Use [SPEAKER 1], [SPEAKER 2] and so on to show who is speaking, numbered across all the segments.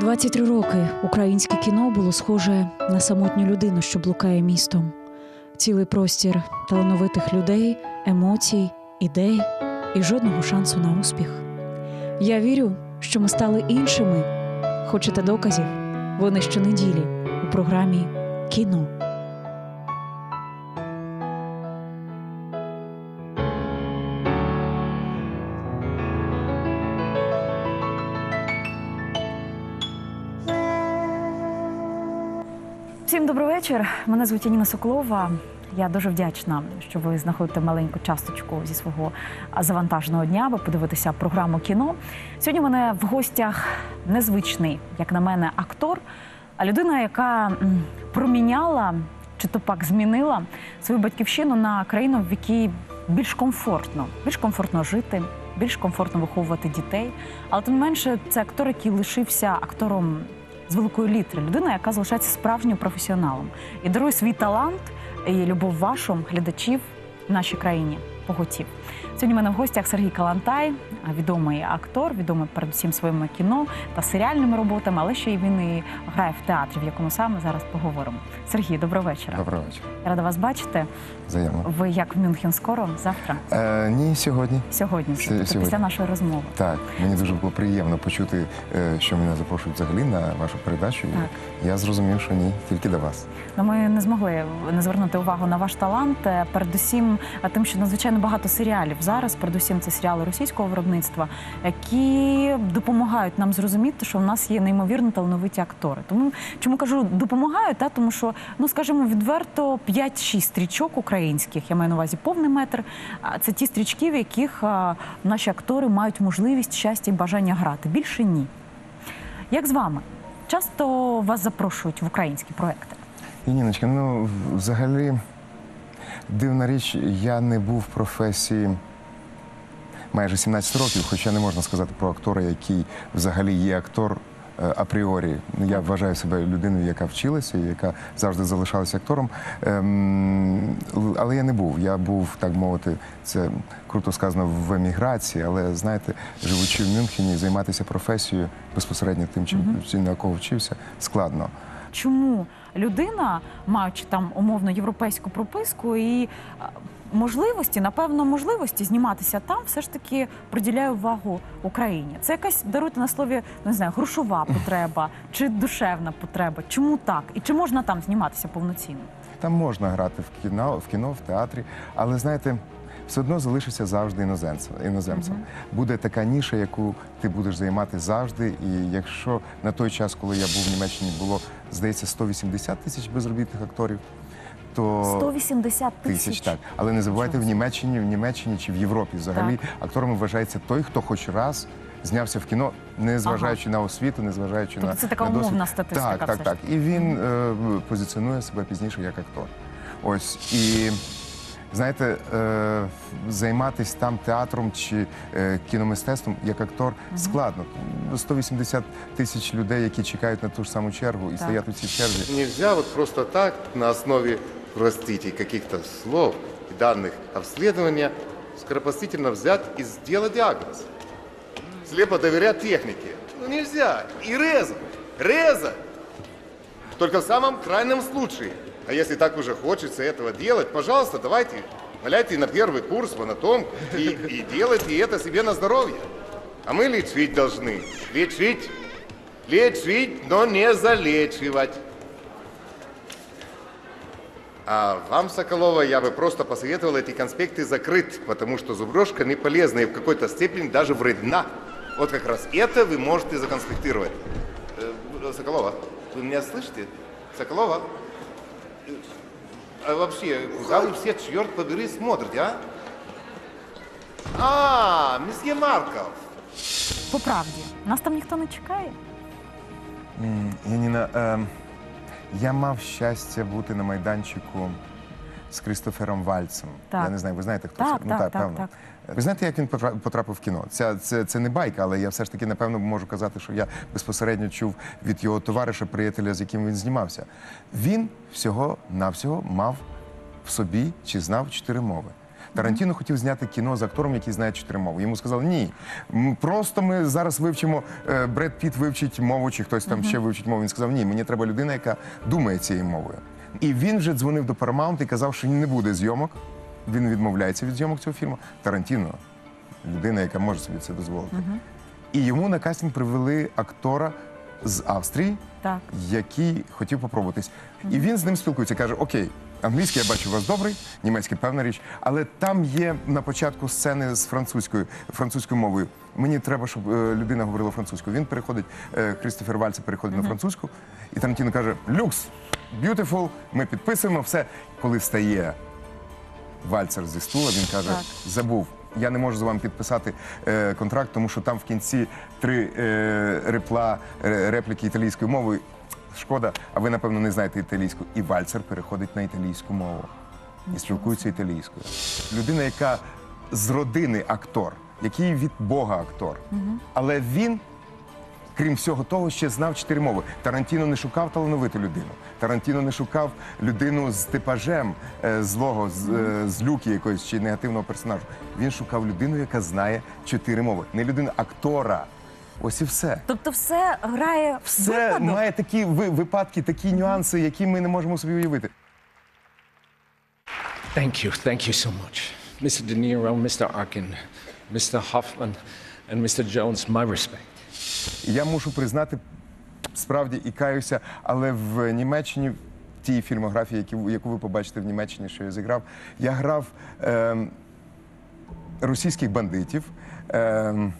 [SPEAKER 1] 23 роки українське кіно було схоже на самотню людину, що блукає містом. Цілий простір талановитих людей, емоцій, ідей і жодного шансу на успіх. Я вірю, що ми стали іншими. Хочете доказів? Вони щонеділі у програмі Кіно. Всім добрий вечір. Мене звуть Яніна Соколова. Я дуже вдячна, що ви знаходите маленьку часточку зі свого завантаженого дня, аби подивитися програму кіно. Сьогодні у мене в гостях незвичний, як на мене, актор, а людина, яка проміняла чи то пак змінила свою батьківщину на країну, в якій більш комфортно, більш комфортно жити, більш комфортно виховувати дітей. Але тим не менше, це актор, який лишився актором з великої літери, людина, яка залишається справжнім професіоналом і дарує свій талант і любов вашу глядачів в нашій країні. Поготів. Сьогодні в мене в гостях Сергій Калантай, відомий актор, відомий передусім своїми кіно та серіальними роботами, але ще й він і грає в театрі, в якому саме зараз поговоримо. Сергій, доброго вечора.
[SPEAKER 2] Доброго вечора.
[SPEAKER 1] Рада вас бачити.
[SPEAKER 2] Взаємно.
[SPEAKER 1] Ви як в Мюнхен скоро? Завтра?
[SPEAKER 2] Е, ні, сьогодні.
[SPEAKER 1] Сьогодні,
[SPEAKER 2] Сь-
[SPEAKER 1] тобто
[SPEAKER 2] сьогодні.
[SPEAKER 1] після нашої розмови.
[SPEAKER 2] Так, мені дуже було приємно почути, е, що мене запрошують взагалі на вашу передачу. І
[SPEAKER 1] Так.
[SPEAKER 2] Я зрозумів, що ні, тільки до вас.
[SPEAKER 1] Ну, ми не змогли не звернути увагу на ваш талант. е, Передусім, е, тим, що надзвичайно багато серіалів зараз, передусім, це серіали російського виробництва, які допомагають нам зрозуміти, що в нас є неймовірно талановиті актори. Тому чому кажу допомагають, та тому що ну скажімо, відверто 5-6 стрічок українських. Я маю на увазі повний метр. Це ті стрічки, в яких наші актори мають можливість щастя і бажання грати. Більше ні. Як з вами? Часто вас запрошують в українські проекти.
[SPEAKER 2] Ніночка, ну взагалі дивна річ, я не був в професії майже 17 років, хоча не можна сказати про актора, який взагалі є актор. е, Апріорі я вважаю себе людиною, яка вчилася, і яка завжди залишалася актором. Ем, але я не був. Я був, так мовити, це круто сказано в еміграції, але знаєте, живучи в Мюнхені, займатися професією безпосередньо тим, чим на кого вчився, складно.
[SPEAKER 1] чому людина, маючи там умовно європейську прописку і можливості, напевно, можливості зніматися там, все ж таки приділяє увагу Україні. Це якась даруйте на слові, не знаю, грошова потреба чи душевна потреба. Чому так? І чи можна там зніматися повноцінно?
[SPEAKER 2] Там можна грати в кіно, в кіно, в театрі, але знаєте, все одно залишишся завжди іноземцем. іноземцем. Буде така ніша, яку ти будеш займати завжди. І якщо на той час, коли я був в Німеччині, було здається 180 тисяч безробітних акторів, то
[SPEAKER 1] 180 тисяч.
[SPEAKER 2] тисяч так. Але не забувайте в Німеччині, в Німеччині чи в Європі взагалі акторами вважається той, хто хоч раз. Знявся в кіно, не зважаючи на освіту, не зважаючи
[SPEAKER 1] Тобто
[SPEAKER 2] на
[SPEAKER 1] це така
[SPEAKER 2] на досвід.
[SPEAKER 1] умовна статистика
[SPEAKER 2] Так,
[SPEAKER 1] все
[SPEAKER 2] так,
[SPEAKER 1] ж
[SPEAKER 2] так. І він е, позиціонує себе пізніше як актор. Ось і знаєте, е, займатися там театром чи е, кіномистецтвом як актор складно. 180 тисяч людей, які чекають на ту ж саму чергу і стоять у цій черзі.
[SPEAKER 3] Нельзя вот просто так на основе, простите, каких-то слов и данных обследования скоропостительно взять и сделать диагноз. Слепо доверять технике. Ну нельзя. И резать. Резать. Только в самом крайнем случае. А если так уже хочется этого делать, пожалуйста, давайте, валяйте на первый курс в анатом и, и делайте это себе на здоровье. А мы лечить должны. Лечить. Лечить, но не залечивать. А вам, Соколова, я бы просто посоветовал эти конспекты закрыть, потому что зубрежка не полезна и в какой-то степени даже вредна. Вот как раз это вы можете законспектировать. Э, Соколова, вы меня слышите? Соколова? Э, А вообще, куда вы все, черт побери, смотрите, а? А, месье Марков.
[SPEAKER 1] По правді, нас там ніхто не чекає.
[SPEAKER 2] Яніна, е, я мав щастя бути на майданчику з Кристофером Вальцем.
[SPEAKER 1] Так.
[SPEAKER 2] Я не знаю, ви знаєте, хто
[SPEAKER 1] Так,
[SPEAKER 2] це?
[SPEAKER 1] так, так,
[SPEAKER 2] певно.
[SPEAKER 1] так.
[SPEAKER 2] Ви знаєте, як він потрапив в кіно? Це, це, це не байка, але я все ж таки напевно можу казати, що я безпосередньо чув від його товариша, приятеля, з яким він знімався. Він всього навсього мав в собі чи знав чотири мови. Тарантіно хотів зняти кіно з актором, який знає чотири мови. Йому сказали, ні, просто ми зараз вивчимо е, Бред Піт вивчить мову, чи хтось там ще вивчить мову. Він сказав, ні, мені треба людина, яка думає цією мовою. І він вже дзвонив до Paramount і казав, що не буде зйомок. Він відмовляється від зйомок цього фільму. Тарантіно, людина, яка може собі це дозволити. І йому на кастинг привели актора з Австрії,
[SPEAKER 1] Так.
[SPEAKER 2] який хотів попробуватись. І він з ним спілкується, каже: Окей, англійський я бачу у вас добрий, німецький певна річ, але там є на початку сцени з французькою французькою мовою. Мені треба, щоб е, людина говорила французькою. Він переходить, е, Крістофер Вальце переходить на французьку, і Тарантіно каже: Люкс, beautiful, ми підписуємо все. Коли встає Вальцер зі стула, він каже:
[SPEAKER 1] Так.
[SPEAKER 2] забув. Я не можу з вами підписати е, контракт, тому що там в кінці три е, репла, е, репліки італійською мовою. Шкода, а ви, напевно, не знаєте італійську. І Вальцер переходить на італійську мову і спілкується італійською. Людина, яка з родини актор, який від Бога актор. Але він крім всього того, ще знав чотири мови. Тарантіно не шукав талановиту людину. Тарантіно не шукав людину з типажем е, злого, з, е, з люки якоїсь чи негативного персонажу. Він шукав людину, яка знає чотири мови. Не людину, актора. Ось і все.
[SPEAKER 1] Тобто все грає
[SPEAKER 2] Все
[SPEAKER 1] випадок?
[SPEAKER 2] має такі ви- випадки, такі нюанси, які ми не можемо собі уявити.
[SPEAKER 4] Thank you, thank you so much. Mr. De Niro, Mr. Arkin, Mr. Hoffman, and Mr. Jones, my respect.
[SPEAKER 2] Я мушу признати, справді і каюся, але в Німеччині, в тій фільмографії, які, яку ви побачите в Німеччині, що я зіграв, я грав ем, російських бандитів, ем, е,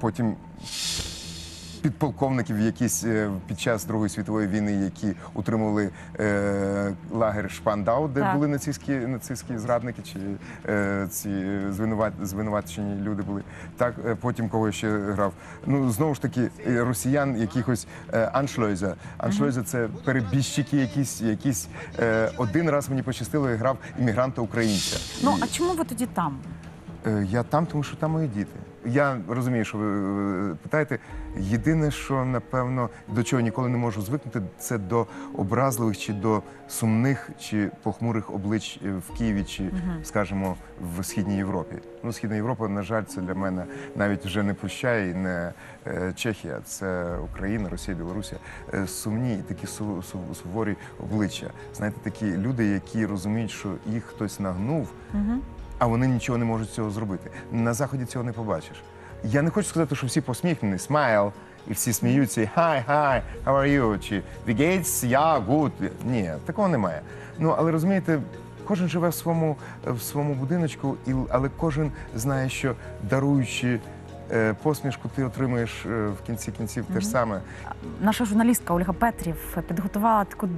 [SPEAKER 2] потім підполковників якісь е, під час Другої світової війни, які утримували е, лагер Шпандау, де
[SPEAKER 1] Так.
[SPEAKER 2] були нацистські, нацистські зрадники чи е, ці звинуват, звинувачені люди були. Так, е, потім кого ще грав. Ну знову ж таки, е, росіян якихось е, аншлойза. Аншлойза це перебіжчики, якісь, якісь е, один раз мені пощастило, я грав іммігранта українця.
[SPEAKER 1] Ну
[SPEAKER 2] І-
[SPEAKER 1] а чому ви тоді там?
[SPEAKER 2] Е, Я там, тому що там мої діти. Я розумію, що ви питаєте. Єдине, що напевно до чого ніколи не можу звикнути, це до образливих чи до сумних чи похмурих облич е, в Києві, чи, скажімо, в східній Європі. Ну, східна Європа, на жаль, це для мене навіть вже не Пуща і не е, Чехія, це Україна, Росія, Білорусія. Сумні і такі су- су- суворі обличчя. Знаєте, такі люди, які розуміють, що їх хтось нагнув а вони нічого не можуть цього зробити. На заході цього не побачиш. Я не хочу сказати, що всі посміхнені, смайл, і всі сміються, хай, хай, how are you? Чи the gates, я, yeah, good. Ні, такого немає. Ну, але розумієте, кожен живе в своєму, в своєму будиночку, і, але кожен знає, що даруючи посмішку, ти отримуєш е, в кінці кінців те ж саме.
[SPEAKER 1] Наша журналістка Ольга Петрів підготувала таку,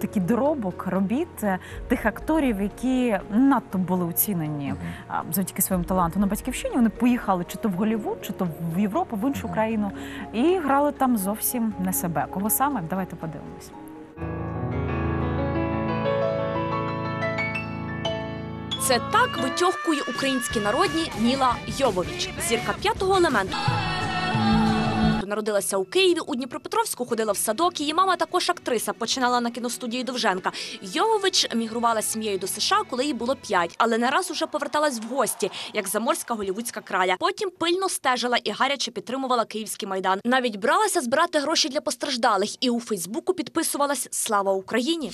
[SPEAKER 1] такий доробок робіт е, тих акторів, які надто були оцінені завдяки своєму таланту на батьківщині. Вони поїхали чи то в Голлівуд, чи то в Європу, в іншу країну, і грали там зовсім не себе. Кого саме? Давайте подивимось.
[SPEAKER 5] Це так витьохкує українські народні Ніла Йовович, зірка п'ятого елементу. Народилася у Києві, у Дніпропетровську ходила в садок. Її мама також актриса, починала на кіностудії Довженка. Йовович мігрувала сім'єю до США, коли їй було п'ять, але не раз уже поверталась в гості, як заморська голівудська краля. Потім пильно стежила і гаряче підтримувала київський майдан. Навіть бралася збирати гроші для постраждалих і у Фейсбуку підписувалась Слава Україні.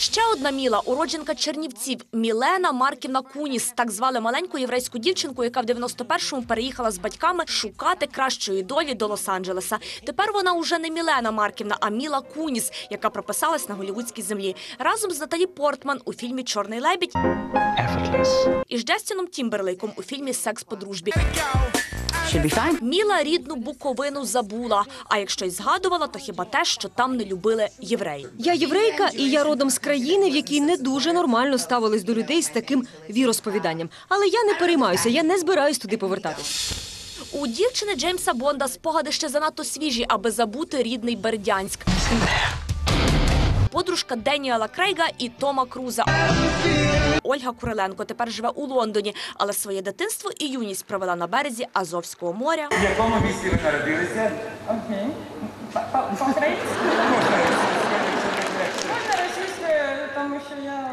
[SPEAKER 5] Ще одна міла, уродженка Чернівців Мілена Марківна Куніс. Так звали маленьку єврейську дівчинку, яка в 91-му переїхала з батьками шукати кращої долі до Лос-Анджелеса. Тепер вона уже не Мілена Марківна, а Міла Куніс, яка прописалась на голівудській землі. Разом з Наталі Портман у фільмі Чорний лебідь
[SPEAKER 4] Effortless.
[SPEAKER 5] і з Джастіном Тімберлейком у фільмі Секс по дружбі. Міла рідну буковину забула. А якщо й згадувала, то хіба те, що там не любили євреїв.
[SPEAKER 6] Я єврейка, і я родом з країни, в якій не дуже нормально ставились до людей з таким віросповіданням. Але я не переймаюся, я не збираюсь туди повертатись.
[SPEAKER 5] У дівчини Джеймса Бонда спогади ще занадто свіжі, аби забути рідний Бердянськ. Подружка Деніела Крейга і Тома Круза. Ольга Куриленко тепер живе у Лондоні, але своє дитинство і юність провела на березі Азовського моря.
[SPEAKER 7] В якому місті ви народилися?
[SPEAKER 8] Окей. По-українськи? Тому що я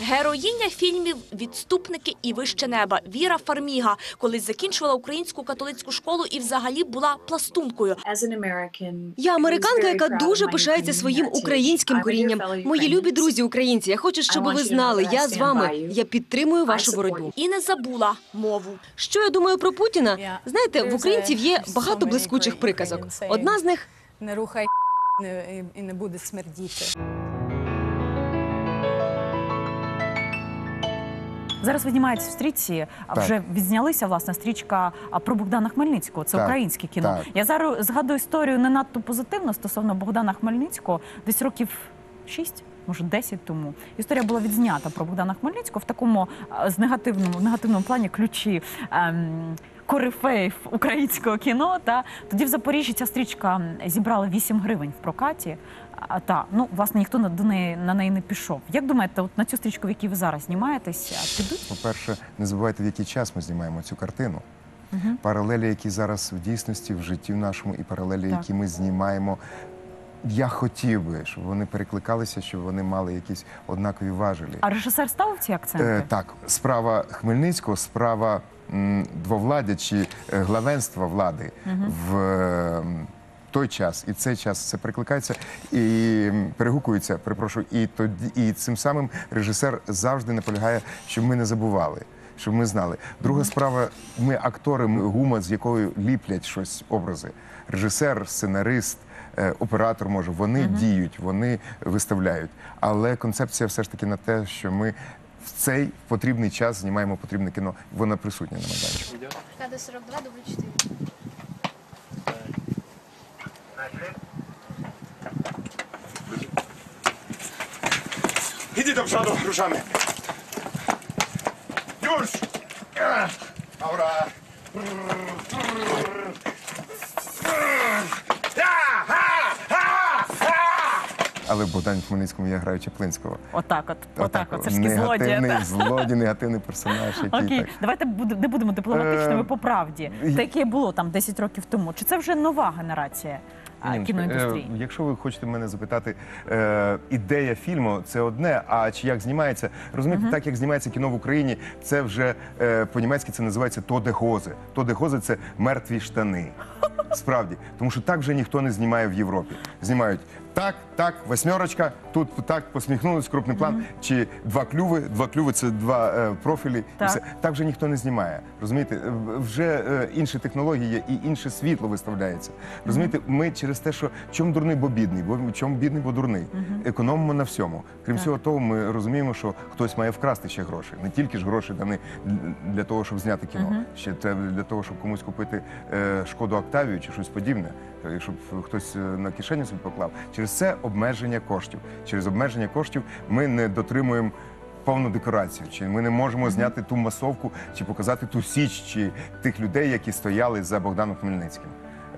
[SPEAKER 5] Героїня фільмів Відступники і вище неба Віра Фарміга колись закінчувала українську католицьку школу і взагалі була пластункою.
[SPEAKER 6] Я американка, яка дуже пишається своїм українським корінням. Мої любі друзі українці. Я хочу, щоб ви знали. Я з вами. Я підтримую вашу боротьбу.
[SPEAKER 5] І не забула мову.
[SPEAKER 6] Що я думаю про Путіна? Знаєте, в українців є багато блискучих приказок. Одна з них
[SPEAKER 9] не рухай і не буде смердіти.
[SPEAKER 1] Зараз ви знімаєтесь в стрічці, а
[SPEAKER 2] Так.
[SPEAKER 1] вже відзнялися власне стрічка про Богдана Хмельницького. Це
[SPEAKER 2] Так,
[SPEAKER 1] українське кіно.
[SPEAKER 2] так.
[SPEAKER 1] Я зараз згадую історію не надто позитивно стосовно Богдана Хмельницького, десь років 6, може 10 тому. Історія була відзнята про Богдана Хмельницького в такому з негативному негативному плані ключі. Ем, Корифеїв українського кіно. Та тоді в Запоріжжі ця стрічка зібрала 8 гривень в прокаті. А, та ну власне ніхто на до неї на неї не пішов. Як думаєте, от на цю стрічку, в якій ви зараз знімаєтесь, підуть?
[SPEAKER 2] По-перше, не забувайте, в який час ми знімаємо цю картину. Паралелі, які зараз в дійсності, в житті в нашому, і паралелі,
[SPEAKER 1] Так.
[SPEAKER 2] які ми знімаємо. Я хотів би, щоб вони перекликалися, щоб вони мали якісь однакові важелі.
[SPEAKER 1] А режисер ставив ці акценти?
[SPEAKER 2] Е, так, справа Хмельницького, справа м, двовладдя чи е, главенства влади в е, м, той час і цей час це прикликається і перегукується, перепрошую, і тоді і цим самим режисер завжди наполягає, щоб ми не забували. Щоб ми знали. Друга справа, ми актори, ми гума, з якою ліплять щось образи. Режисер, сценарист, е, оператор може, вони діють, вони виставляють. Але концепція все ж таки на те, що ми в цей потрібний час знімаємо потрібне кіно. Вона присутня на майданчику.
[SPEAKER 10] Кади 42, дубль 4.
[SPEAKER 7] Іди до прzodu, ruszamy. Już! Dobra.
[SPEAKER 2] Але в Богдані Хмельницькому я граю Чаплинського.
[SPEAKER 1] Отак, от, отак, от. Це ж таки злодія.
[SPEAKER 2] негативний, злодій, негативний персонаж, який
[SPEAKER 1] Окей,
[SPEAKER 2] так.
[SPEAKER 1] давайте буде- не будемо дипломатичними
[SPEAKER 2] Е,
[SPEAKER 1] по правді.
[SPEAKER 2] і-
[SPEAKER 1] Те, було там 10 років тому. Чи це вже нова генерація кіноіндустрії?
[SPEAKER 2] е, Якщо ви хочете мене запитати, е, ідея фільму це одне, а чи як знімається, розумієте, так як знімається кіно в Україні, це вже е, по-німецьки це називається тодегозе. Тодегозе це мертві штани. Справді, тому що так вже ніхто не знімає в Європі. Знімають так, так, восьмерочка, тут так посміхнулись, крупний план, чи два клюви, два клюви це два е, профілі.
[SPEAKER 1] Так.
[SPEAKER 2] І все. Так вже ніхто не знімає. Розумієте, вже е, інші технології є і інше світло виставляється. Розумієте, ми через те, що чому дурний, бо бідний, бо чому бідний, бо дурний. Економимо на всьому. Крім всього того, ми розуміємо, що хтось має вкрасти ще гроші. Не тільки ж гроші дані для того, щоб зняти кіно. Ще треба для того, щоб комусь купити е, шкоду Октавію чи щось подібне. Е, Щоб хтось е, на кишеню собі поклав. Через це обмеження коштів. Через обмеження коштів ми не дотримуємо повну декорацію. Чи ми не можемо зняти ту масовку, чи показати ту січ, чи тих людей, які стояли за Богданом Хмельницьким.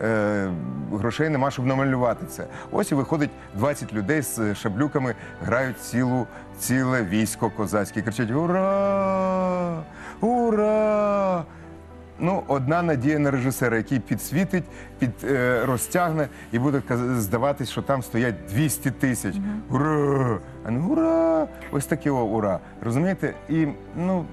[SPEAKER 2] Е, грошей нема, щоб намалювати це. Ось і виходить 20 людей з шаблюками, грають цілу, ціле військо козацьке. Кричать Ура! Ура! Ну, одна надія на режисера, який підсвітить, під, е, розтягне і буде здаватись, що там стоять 200 тисяч. Ура! А не ура! Ось таке о, ура. Розумієте? І ну,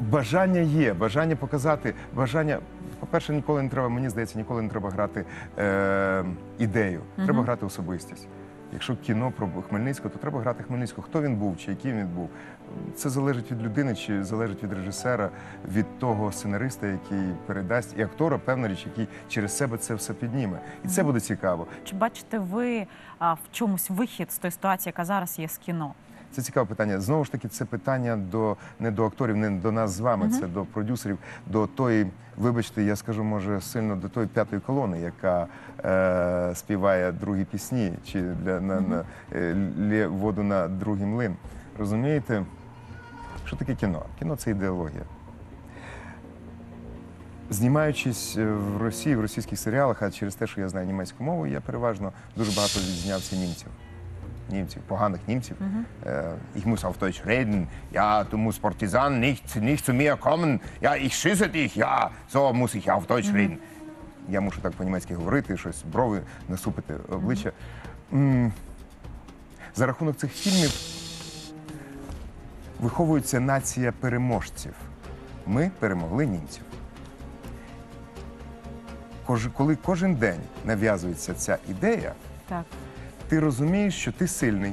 [SPEAKER 2] бажання є, бажання показати, бажання. По-перше, ніколи не треба, мені здається, ніколи не треба грати е, ідею. Треба грати особистість. Якщо кіно про Хмельницького, то треба грати Хмельницького. Хто він був, чи яким він був. Це залежить від людини, чи залежить від режисера, від того сценариста, який передасть, і актора, певна річ, який через себе це все підніме. І це буде цікаво.
[SPEAKER 1] Чи бачите ви а, в чомусь вихід з тої ситуації, яка зараз є з кіно?
[SPEAKER 2] Це цікаве питання. Знову ж таки, це питання до не до акторів, не до нас з вами, це до продюсерів, до тої, вибачте, я скажу, може, сильно до тої п'ятої колони, яка е, співає другі пісні, чи для на, на е, лє воду на другий млин. Розумієте, що таке кіно? Кіно це ідеологія. Знімаючись е, в Росії, в російських серіалах, а через те, що я знаю німецьку мову, я переважно дуже багато відзнявся німців. Німців, поганих німців. Е, Ich muss auf Deutsch reden. Ja, du musst Partisan nicht, nicht zu mir kommen. Ja, ich schieße dich. Ja, so muss ich auf Deutsch reden. Я мушу так по-німецьки говорити, щось брови насупити обличчя. М, За рахунок цих фільмів виховується нація переможців. Ми перемогли німців. Кож- Коли кожен день нав'язується ця ідея,
[SPEAKER 1] Так.
[SPEAKER 2] Ти розумієш, що ти сильний,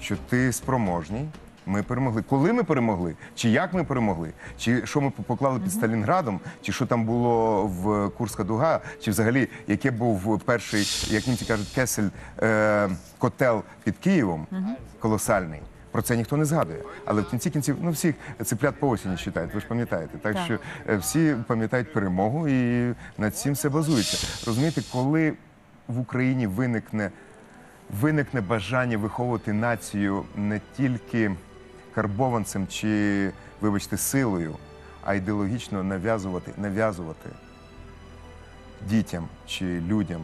[SPEAKER 2] що ти спроможний. Ми перемогли. Коли ми перемогли, чи як ми перемогли, чи що ми поклали під Сталінградом, чи що там було в Курська дуга, чи взагалі яке був перший, як німці кажуть, кесель е, котел під Києвом, колосальний. Про це ніхто не згадує. Але в кінці кінців, ну всіх цеплят по осені читають, ви ж пам'ятаєте. Так,
[SPEAKER 1] Так.
[SPEAKER 2] що е, всі пам'ятають перемогу і над цим все базується. Розумієте, коли в Україні виникне виникне бажання виховувати націю не тільки карбованцем чи, вибачте, силою, а ідеологічно нав'язувати, нав'язувати дітям чи людям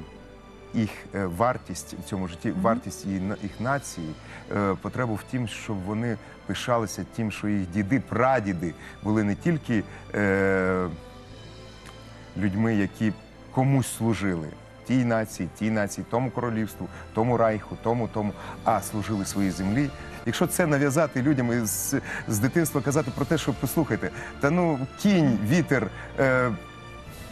[SPEAKER 2] їх е, вартість в цьому житті, вартість їх нації, е, потребу в тім, щоб вони пишалися тим, що їх діди, прадіди були не тільки е, людьми, які комусь служили. Тій нації, тій нації, тому королівству, тому райху, тому, тому, а служили своїй землі. Якщо це нав'язати людям і з, дитинства казати про те, що послухайте, та ну кінь, вітер, е,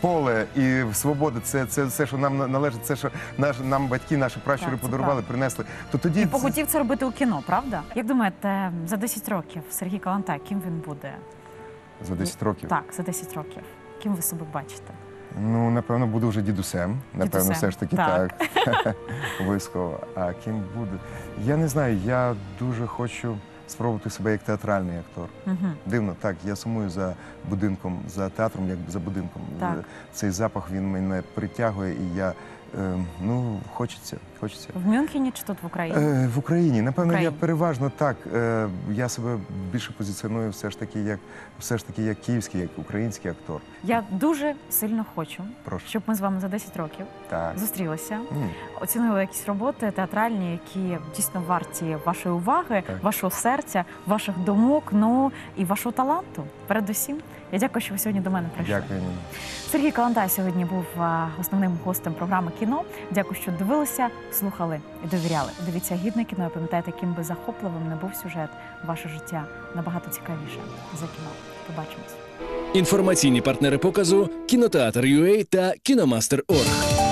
[SPEAKER 2] поле і свобода це, це все, що нам належить, це що наш, нам батьки, наші пращури
[SPEAKER 1] Так,
[SPEAKER 2] подарували,
[SPEAKER 1] правда.
[SPEAKER 2] принесли. То тоді
[SPEAKER 1] І
[SPEAKER 2] це-
[SPEAKER 1] похотів це робити у кіно, правда? Як думаєте, за 10 років Сергій Калантай, ким він буде?
[SPEAKER 2] за 10 років.
[SPEAKER 1] Так, за 10 років. Ким ви себе бачите?
[SPEAKER 2] Ну, напевно, буду вже дідусем. Напевно,
[SPEAKER 1] Дідусем,
[SPEAKER 2] все ж таки
[SPEAKER 1] так.
[SPEAKER 2] так. Обов'язково. А ким буду? Я не знаю, я дуже хочу спробувати себе як театральний актор.
[SPEAKER 1] Угу.
[SPEAKER 2] Дивно, так, я сумую за будинком, за театром, як за будинком.
[SPEAKER 1] Так.
[SPEAKER 2] Е, Цей запах він мене притягує, і я е, ну, хочеться, хочеться.
[SPEAKER 1] В Мюнхені чи тут в Україні?
[SPEAKER 2] Е, в Україні, напевно,
[SPEAKER 1] Україні.
[SPEAKER 2] я переважно так. Е, я себе більше позиціоную все ж таки як все ж таки як київський, як український актор.
[SPEAKER 1] Я дуже сильно хочу,
[SPEAKER 2] Прошу.
[SPEAKER 1] щоб ми з вами за 10 років
[SPEAKER 2] Так.
[SPEAKER 1] зустрілися,
[SPEAKER 2] М.
[SPEAKER 1] оцінили якісь роботи театральні, які дійсно варті вашої уваги,
[SPEAKER 2] Так.
[SPEAKER 1] вашого серця, ваших думок, ну і вашого таланту. Передусім, я дякую, що ви сьогодні до мене прийшли.
[SPEAKER 2] Дякую.
[SPEAKER 1] Сергій Калантай сьогодні був основним гостем програми кіно. Дякую, що дивилися, слухали і довіряли. Дивіться гідне кіно. і Пам'ятайте, яким би захопливим не був сюжет, ваше життя набагато цікавіше за кіно. Побачимось.
[SPEAKER 11] Інформаційні партнери показу кінотеатр UA та кіномастер.орг.